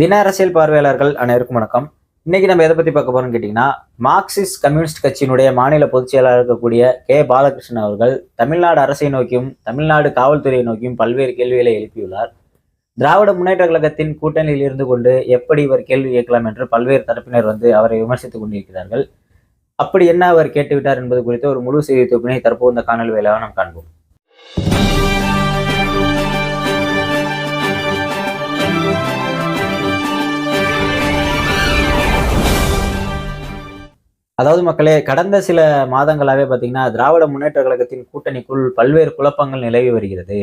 தின அரசியல் பார்வையாளர்கள் அனைவருக்கும் வணக்கம். இன்னைக்கு நம்ம எதை பத்தி பார்க்க போறோம்னு கேட்டீங்கன்னா மார்க்சிஸ்ட் கம்யூனிஸ்ட் கட்சியினுடைய மாநில பொதுச் செயலாளர் இருக்கக்கூடிய கே. பாலகிருஷ்ணன் அவர்கள் தமிழ்நாடு அரசை நோக்கியும் தமிழ்நாடு காவல்துறையை நோக்கியும் பல்வேறு கேள்விகளை எழுப்பியுள்ளார். திராவிட முன்னேற்ற கழகத்தின் கூட்டணியில் இருந்து கொண்டு எப்படி இவர் கேள்வி கேட்கலாம் என்று பல்வேறு தரப்பினர் வந்து அவரை விமர்சித்துக் கொண்டிருக்கிறார்கள். அப்படி என்ன அவர் கேட்டுவிட்டார் என்பது குறித்து ஒரு முழு செய்தி தொகுப்பினை தற்போது இந்த காணொலி வேலையாக நாம் காண்போம். அதாவது மக்களே கடந்த சில மாதங்களாகவே பார்த்தீங்கன்னா திராவிட முன்னேற்ற கழகத்தின் கூட்டணிக்குள் பல்வேறு குழப்பங்கள் நிலவி வருகிறது.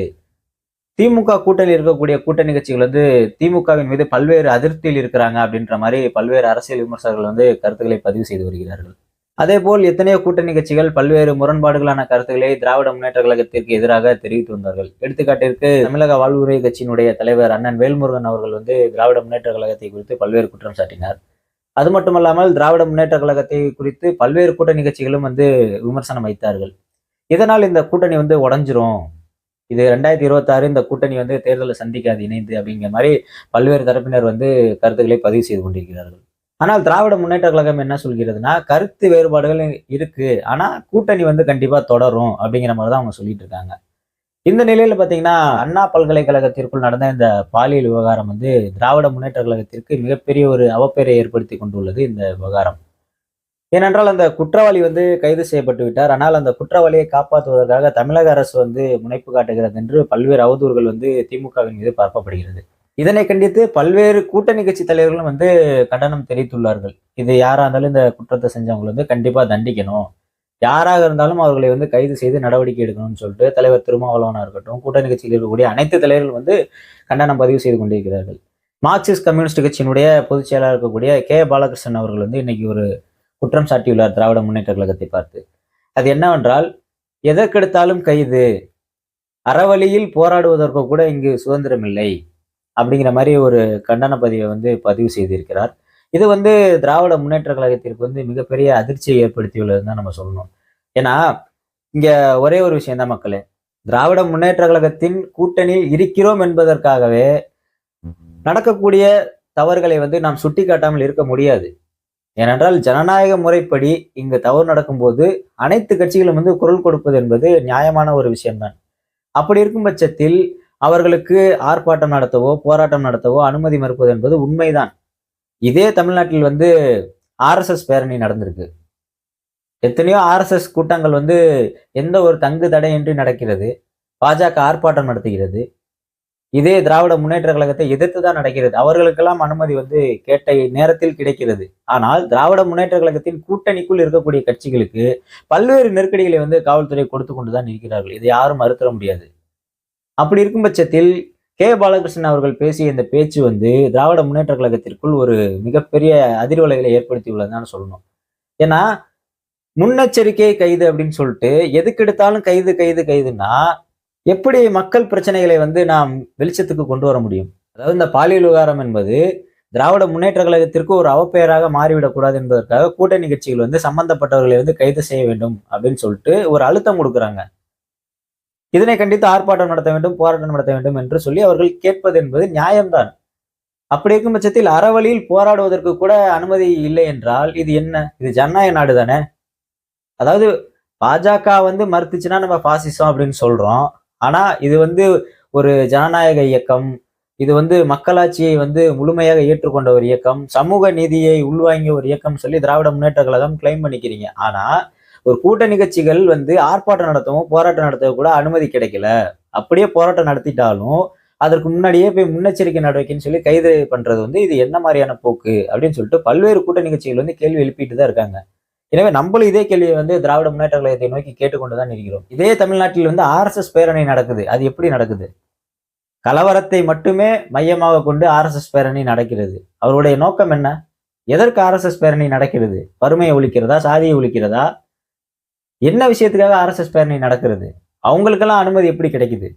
திமுக கூட்டணியில் இருக்கக்கூடிய கூட்டணி கட்சிகள் வந்து திமுகவின் மீது பல்வேறு அதிருப்தியில் இருக்கிறாங்க அப்படின்ற மாதிரி பல்வேறு அரசியல் விமர்சகர்கள் வந்து கருத்துக்களை பதிவு செய்து வருகிறார்கள். அதே போல் எத்தனையோ கூட்டணி கட்சிகள் பல்வேறு முரண்பாடுகளான கருத்துக்களை திராவிட முன்னேற்ற கழகத்திற்கு எதிராக தெரிவித்து வந்தார்கள். எடுத்துக்காட்டிற்கு தமிழக வாழ்வுரை கட்சியினுடைய தலைவர் அண்ணன் வேல்முருகன் அவர்கள் வந்து திராவிட முன்னேற்ற கழகத்தை குறித்து பல்வேறு குற்றம் சாட்டினார். அது மட்டுமல்லாமல் திராவிட முன்னேற்ற கழகத்தை குறித்து பல்வேறு கூட்டணி கட்சிகளும் வந்து விமர்சனம் வைத்தார்கள். இதனால் இந்த கூட்டணி வந்து உடஞ்சிரும். இது ரெண்டாயிரத்தி இருபத்தாறு இந்த கூட்டணி வந்து தேர்தலை சந்திக்காது இணைந்து அப்படிங்கிற மாதிரி பல்வேறு தரப்பினர் வந்து கருத்துக்களை பதிவு செய்து கொண்டிருக்கிறார்கள். ஆனால் திராவிட முன்னேற்ற கழகம் என்ன சொல்கிறதுனா கருத்து வேறுபாடுகள் இருக்கு. ஆனால் கூட்டணி வந்து கண்டிப்பாக தொடரும் அப்படிங்கிற மாதிரி தான் அவங்க சொல்லிட்டு இருக்காங்க. இந்த நிலையில் பார்த்தீங்கன்னா அண்ணா பல்கலைக்கழகத்திற்குள் நடந்த இந்த பாலியல் விவகாரம் வந்து திராவிட முன்னேற்ற கழகத்திற்கு மிகப்பெரிய ஒரு அவப்பெயரை ஏற்படுத்தி கொண்டுள்ளது இந்த விவகாரம். ஏனென்றால் அந்த குற்றவாளி வந்து கைது செய்யப்பட்டு விட்டார். ஆனால் அந்த குற்றவாளியை காப்பாற்றுவதற்காக தமிழக அரசு வந்து முனைப்பு காட்டுகிறது என்று பல்வேறு அவதூறுகள் வந்து திமுகவின் மீது பரப்பப்படுகிறது. இதனை கண்டித்து பல்வேறு கூட்டணி கட்சி தலைவர்களும் வந்து கண்டனம் தெரிவித்துள்ளார்கள். இது யாரா இருந்தாலும் இந்த குற்றத்தை செஞ்சவங்களை வந்து கண்டிப்பாக தண்டிக்கணும். யாராக இருந்தாலும் அவர்களை வந்து கைது செய்து நடவடிக்கை எடுக்கணும்னு சொல்லிட்டு தலைவர் திருமாவளவனாக இருக்கட்டும் கூட்டணி கட்சியில் இருக்கக்கூடிய அனைத்து தலைவர்கள் வந்து கண்டனம் பதிவு செய்து கொண்டிருக்கிறார்கள். மார்க்சிஸ்ட் கம்யூனிஸ்ட் கட்சியினுடைய பொதுச் செயலாளர் இருக்கக்கூடிய கே. பாலகிருஷ்ணன் அவர்கள் வந்து இன்னைக்கு ஒரு குற்றம் சாட்டியுள்ளார் திராவிட முன்னேற்ற கழகத்தை பார்த்து. அது என்னவென்றால் எதற்கெடுத்தாலும் கைது அறவழியில் போராடுவதற்கு கூட இங்கு சுதந்திரம் இல்லை அப்படிங்கிற மாதிரி ஒரு கண்டன பதிவை வந்து பதிவு செய்திருக்கிறார். இது வந்து திராவிட முன்னேற்ற கழகத்திற்கு வந்து மிகப்பெரிய அதிர்ச்சியை ஏற்படுத்தியுள்ளதுன்னு தான் நம்ம சொல்லணும். ஏன்னா இங்க ஒரே ஒரு விஷயம் தான் மக்களே. திராவிட முன்னேற்ற கழகத்தின் கூட்டணியில் இருக்கிறோம் என்பதற்காகவே நடக்கக்கூடிய தவறுகளை வந்து நாம் சுட்டி காட்டாமல் இருக்க முடியாது. ஏனென்றால் ஜனநாயக முறைப்படி இங்கு தவறு நடக்கும்போது அனைத்து கட்சிகளும் வந்து குரல் கொடுப்பது என்பது நியாயமான ஒரு விஷயம்தான். அப்படி இருக்கும் பட்சத்தில் அவர்களுக்கு ஆர்ப்பாட்டம் நடத்தவோ போராட்டம் நடத்தவோ அனுமதி மறுப்பது என்பது உண்மைதான். இதே தமிழ்நாட்டில் வந்து ஆர்எஸ்எஸ் பேரணி நடந்திருக்கு. எத்தனையோ ஆர்எஸ்எஸ் கூட்டங்கள் வந்து எந்த ஒரு தங்கு தடையின்றி நடக்கிறது. பாஜக ஆர்ப்பாட்டம் நடத்துகிறது. இதே திராவிட முன்னேற்ற கழகத்தை எதிர்த்து தான் நடக்கிறது. அவர்களுக்கெல்லாம் அனுமதி வந்து கேட்ட நேரத்தில் கிடைக்கிறது. ஆனால் திராவிட முன்னேற்ற கழகத்தின் கூட்டணிக்குள் இருக்கக்கூடிய கட்சிகளுக்கு பல்வேறு நெருக்கடிகளை வந்து காவல்துறை கொடுத்து கொண்டுதான் இருக்கிறார்கள். இதை யாரும் மறுத்தர முடியாது. அப்படி இருக்கும் பட்சத்தில் கே பாலகிருஷ்ணன் அவர்கள் பேசிய இந்த பேச்சு வந்து திராவிட முன்னேற்ற கழகத்திற்குள் ஒரு மிகப்பெரிய அதிர்வலைகளை ஏற்படுத்தியுள்ளதுன்னு சொல்லணும். ஏன்னா முன்னெச்சரிக்கை கைது அப்படின்னு சொல்லிட்டு எதுக்கு எடுத்தாலும் கைது கைது கைதுன்னா எப்படி மக்கள் பிரச்சனைகளை வந்து நாம் வெளிச்சத்துக்கு கொண்டு வர முடியும்? அதாவது இந்த பாலியல் விவகாரம் என்பது திராவிட முன்னேற்ற கழகத்திற்கு ஒரு அவப்பெயராக மாறிவிடக்கூடாது என்பதற்காக கூட்டணி கட்சிகள் வந்து சம்பந்தப்பட்டவர்களை வந்து கைது செய்ய வேண்டும் அப்படின்னு சொல்லிட்டு ஒரு அழுத்தம் கொடுக்குறாங்க. இதனை கண்டித்து ஆர்ப்பாட்டம் நடத்த வேண்டும் போராட்டம் நடத்த வேண்டும் என்று சொல்லி அவர்கள் கேட்பது என்பது நியாயம்தான். அப்படி இருக்கும் பட்சத்தில் அறவழியில் போராடுவதற்கு கூட அனுமதி இல்லை என்றால் இது என்ன? இது ஜனநாயக நாடு தானே? அதாவது பாஜக வந்து மறுத்துச்சுன்னா நம்ம பாசிசம் அப்படின்னு சொல்றோம். ஆனா இது வந்து ஒரு ஜனநாயக இயக்கம். இது வந்து மக்களாட்சியை வந்து முழுமையாக ஏற்றுக்கொண்ட ஒரு இயக்கம். சமூக நீதியை உள்வாங்கிய ஒரு இயக்கம் சொல்லி திராவிட முன்னேற்ற கழகம் கிளைம் பண்ணிக்கிறீங்க. ஆனா ஒரு கூட்ட நிகழ்ச்சிகள் வந்து ஆர்ப்பாட்டம் நடத்தவும் போராட்டம் நடத்தவும் கூட அனுமதி கிடைக்கல. அப்படியே போராட்டம் நடத்திட்டாலும் அதற்கு முன்னாடியே போய் முன்னெச்சரிக்கை நடவடிக்கைன்னு சொல்லி கைது பண்றது வந்து இது என்ன மாதிரியான போக்கு அப்படின்னு சொல்லிட்டு பல்வேறு கூட்ட நிகழ்ச்சிகள் வந்து கேள்வி எழுப்பிட்டு தான் இருக்காங்க. எனவே நம்மளும் இதே கேள்வியை வந்து திராவிட முன்னேற்ற கழகத்தை நோக்கி கேட்டுக்கொண்டுதான் இருக்கிறோம். இதே தமிழ்நாட்டில் வந்து ஆர்எஸ்எஸ் பேரணி நடக்குது. அது எப்படி நடக்குது? கலவரத்தை மட்டுமே மையமாக கொண்டு ஆர்எஸ்எஸ் பேரணி நடக்கிறது. அவருடைய நோக்கம் என்ன? எதற்கு ஆர்எஸ்எஸ் பேரணி நடக்கிறது? வறுமையை ஒழிக்கிறதா? சாதியை ஒழிக்கிறதா? என்ன விஷயத்துக்காக ஆர்எஸ்எஸ் பேரணி நடக்கிறது? அவங்களுக்கெல்லாம் அனுமதி எப்படி கிடைக்குது?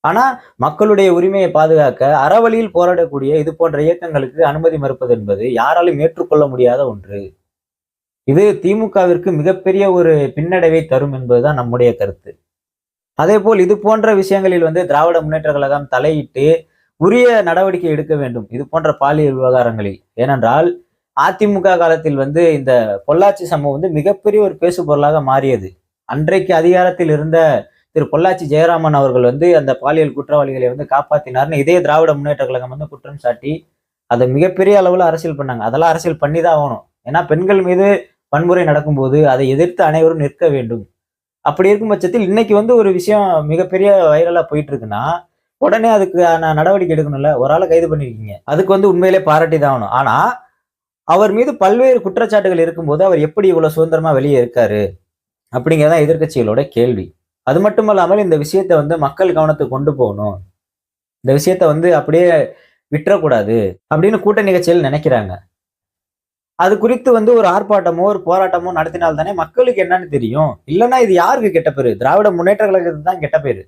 ஆனால் மக்களுடைய உரிமையை பாதுகாக்க அறவழியில் போராடக்கூடிய இது போன்ற இயக்கங்களுக்கு அனுமதி மறுப்பது என்பது யாராலும் ஏற்றுக்கொள்ள முடியாத ஒன்று. இது திமுகவிற்கு மிகப்பெரிய ஒரு பின்னடைவை தரும் என்பதுதான் நம்முடைய கருத்து. அதே போல் இது போன்ற விஷயங்களில் வந்து திராவிட முன்னேற்ற கழகம் தலையிட்டு உரிய நடவடிக்கை எடுக்க வேண்டும். இது போன்ற பாலியல் விவகாரங்களில். ஏனென்றால் அதிமுக காலத்தில் வந்து இந்த பொள்ளாச்சி சம்பவம் வந்து மிகப்பெரிய ஒரு பேசு பொருளாக மாறியது. அன்றைக்கு அதிகாரத்தில் இருந்த திரு பொள்ளாச்சி ஜெயராமன் அவர்கள் வந்து அந்த பாலியல் குற்றவாளிகளை வந்து காப்பாற்றினார்னு இதே திராவிட முன்னேற்ற கழகம் வந்து குற்றம் சாட்டி அதை மிகப்பெரிய அளவில் அரசியல் பண்ணாங்க. அதெல்லாம் அரசியல் பண்ணி தான் ஆகணும். ஏன்னா பெண்கள் மீது வன்முறை நடக்கும்போது அதை எதிர்த்து அனைவரும் நிற்க வேண்டும். அப்படி இருக்கும் பட்சத்தில் இன்னைக்கு வந்து ஒரு விஷயம் மிகப்பெரிய வைரலாக போயிட்டு இருக்குன்னா உடனே அதுக்கு நான் நடவடிக்கை எடுக்கணும்ல. ஒரு ஆளை கைது பண்ணிருக்கீங்க. அதுக்கு வந்து உண்மையிலே பாராட்டி தான் ஆகணும். ஆனால் அவர் மீது பல்வேறு குற்றச்சாட்டுகள் இருக்கும்போது அவர் எப்படி இவ்வளவு சுதந்திரமா வெளியே இருக்காரு அப்படிங்கிறதான் எதிர்க்கட்சிகளோட கேள்வி. அது மட்டும் இல்லாமல் இந்த விஷயத்த வந்து மக்கள் கவனத்துக்கு கொண்டு போகணும். இந்த விஷயத்த வந்து அப்படியே விட்டுறக்கூடாது அப்படின்னு கூட்ட நிகழ்ச்சிகள் நினைக்கிறாங்க. அது குறித்து வந்து ஒரு ஆர்ப்பாட்டமோ ஒரு போராட்டமோ நடத்தினால் தானே மக்களுக்கு என்னன்னு தெரியும். இல்லைன்னா இது யாருக்கு கெட்ட பேரு? திராவிட முன்னேற்ற கழகத்துக்கு தான் கெட்ட பேரு.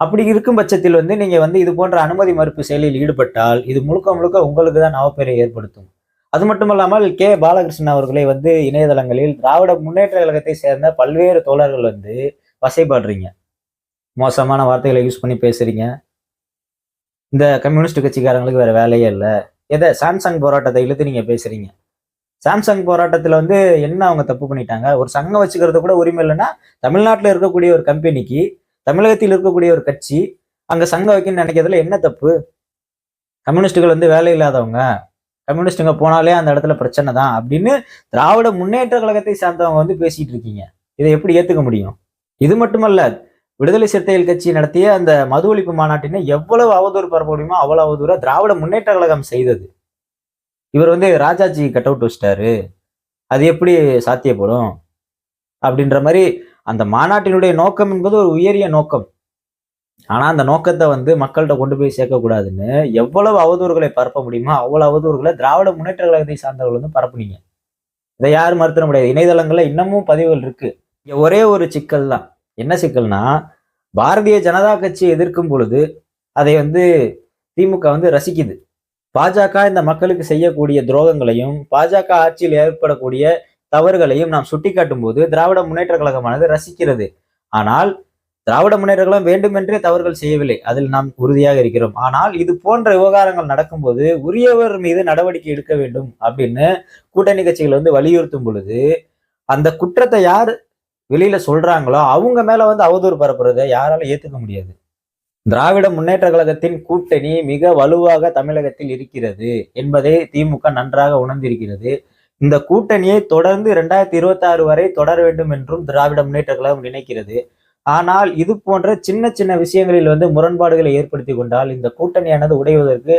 அப்படி இருக்கும் பட்சத்தில் வந்து நீங்க வந்து இது போன்ற அனுமதி மறுப்பு செயலில் ஈடுபட்டால் இது முழுக்க முழுக்க உங்களுக்கு தான் அவப்பெயரை ஏற்படுத்தும். அது மட்டுமல்லாமல் கே. பாலகிருஷ்ணன் அவர்களை வந்து இணையதளங்களில் திராவிட முன்னேற்ற கழகத்தை சேர்ந்த பல்வேறு தோழர்கள் வந்து வசைப்படுறீங்க. மோசமான வார்த்தைகளை யூஸ் பண்ணி பேசுறீங்க. இந்த கம்யூனிஸ்ட் கட்சிக்காரங்களுக்கு வேற வேலையே இல்லை. எதை? சாம்சங் போராட்டத்தை இழுத்து நீங்க பேசுறீங்க. சாம்சங் போராட்டத்தில் வந்து என்ன அவங்க தப்பு பண்ணிட்டாங்க? ஒரு சங்கம் வச்சுக்கிறது கூட உரிமை இல்லைன்னா தமிழ்நாட்டில் இருக்கக்கூடிய ஒரு கம்பெனிக்கு தமிழகத்தில் இருக்கக்கூடிய ஒரு கட்சி அங்கே சங்கம் வைக்கணும்னு நினைக்கிறதுல என்ன தப்பு? கம்யூனிஸ்டுகள் வந்து வேலை இல்லாதவங்க. கம்யூனிஸ்டுங்க போனாலே அந்த இடத்துல பிரச்சனை தான் அப்படின்னு திராவிட முன்னேற்ற கழகத்தை சார்ந்தவங்க வந்து பேசிட்டு இருக்கீங்க. இதை எப்படி ஏத்துக்க முடியும்? இது மட்டுமல்ல விடுதலை சிறுத்தைகள் கட்சி நடத்திய அந்த மது ஒழிப்பு மாநாட்டினை எவ்வளவு அவதூறு பரப்ப முடியுமோ அவ்வளவு அவதூறா திராவிட முன்னேற்ற கழகம் செய்தது. இவர் வந்து ராஜாஜி கட் அவுட் வச்சிட்டாரு. அது எப்படி சாத்தியப்படும்? அப்படின்ற மாதிரி அந்த மாநாட்டினுடைய நோக்கம் என்பது ஒரு உயரிய நோக்கம். ஆனால் அந்த நோக்கத்தை வந்து மக்கள்கிட்ட கொண்டு போய் சேர்க்கக்கூடாதுன்னு எவ்வளவு அவதூறுகளை பரப்ப முடியுமோ அவ்வளவு அவதூறுகளை திராவிட முன்னேற்ற கழகத்தை சார்ந்தவர்கள் வந்து பரப்புனீங்க. இதை யாரும் மறுத்திட முடியாது. இணையதளங்களில் இன்னமும் பதிவுகள் இருக்கு. ஒரே ஒரு சிக்கல் தான். என்ன சிக்கல்னா பாரதிய ஜனதா கட்சி எதிர்க்கும் பொழுது அதை வந்து திமுக வந்து ரசிக்குது. பாஜக இந்த மக்களுக்கு செய்யக்கூடிய துரோகங்களையும் பாஜக ஆட்சியில் ஏற்படக்கூடிய தவறுகளையும் நாம் சுட்டிக்காட்டும் போது திராவிட முன்னேற்ற கழகமானது ரசிக்கிறது. ஆனால் திராவிட முன்னேற்ற கழகம் வேண்டுமென்றே தவறுகள் செய்யவில்லை. அதில் நாம் உறுதியாக இருக்கிறோம். ஆனால் இது போன்ற விவகாரங்கள் நடக்கும்போது உரியவர் மீது நடவடிக்கை எடுக்க வேண்டும் அப்படின்னு கூட்டணி கட்சிகள் வந்து வலியுறுத்தும் பொழுது அந்த குற்றத்தை யார் வெளியில சொல்றாங்களோ அவங்க மேல வந்து அவதூறு பரப்புறதை யாரால ஏத்துக்க முடியாது. திராவிட முன்னேற்ற கழகத்தின் கூட்டணி மிக வலுவாக தமிழகத்தில் இருக்கிறது என்பதை திமுக நன்றாக உணர்ந்திருக்கிறது. இந்த கூட்டணியை தொடர்ந்து இரண்டாயிரத்தி இருபத்தி ஆறு வரை தொடர வேண்டும் என்றும் திராவிட முன்னேற்ற கழகம் நினைக்கிறது. ஆனால் இது போன்ற சின்ன சின்ன விஷயங்களில் வந்து முரண்பாடுகளை ஏற்படுத்தி கொண்டால் இந்த கூட்டணியானது உடைவதற்கு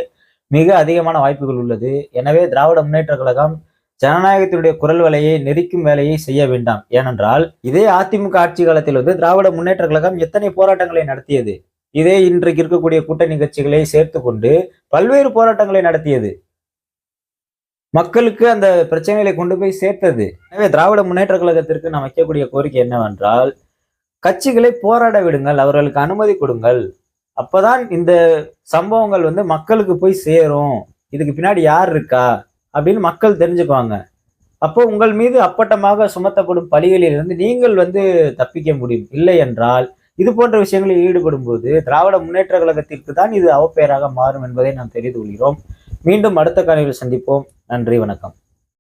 மிக அதிகமான வாய்ப்புகள் உள்ளது. எனவே திராவிட முன்னேற்ற கழகம் ஜனநாயகத்தினுடைய குரல் வலையை நெரிக்கும் வேலையை செய்ய வேண்டாம். ஏனென்றால் இதே அதிமுக ஆட்சி காலத்தில் வந்து திராவிட முன்னேற்ற கழகம் எத்தனை போராட்டங்களை நடத்தியது? இதே இன்றைக்கு இருக்கக்கூடிய கூட்டணி கட்சிகளை சேர்த்து கொண்டு பல்வேறு போராட்டங்களை நடத்தியது. மக்களுக்கு அந்த பிரச்சனைகளை கொண்டு போய் சேர்த்தது. எனவே திராவிட முன்னேற்ற கழகத்திற்கு நாம் வைக்கக்கூடிய கோரிக்கை என்னவென்றால் கட்சிகளை போராட விடுங்கள் அவர்களுக்கு அனுமதி கொடுங்கள். அப்பதான் இந்த சம்பவங்கள் வந்து மக்களுக்கு போய் சேரும். இதுக்கு பின்னாடி யார் இருக்கா? அப்படின்னு மக்கள் தெரிஞ்சுக்குவாங்க. அப்போ உங்கள் மீது அப்பட்டமாக சுமத்தப்படும் பலிகளிலிருந்து நீங்கள் வந்து தப்பிக்க முடியும். இல்லை என்றால் இது போன்ற விஷயங்களில் ஈடுபடும் போது திராவிட முன்னேற்ற கழகத்திற்கு தான் இது அவப்பெயராக மாறும் என்பதை நாம் தெரிந்து கொள்கிறோம். மீண்டும் அடுத்த காலையில் சந்திப்போம். நன்றி வணக்கம்.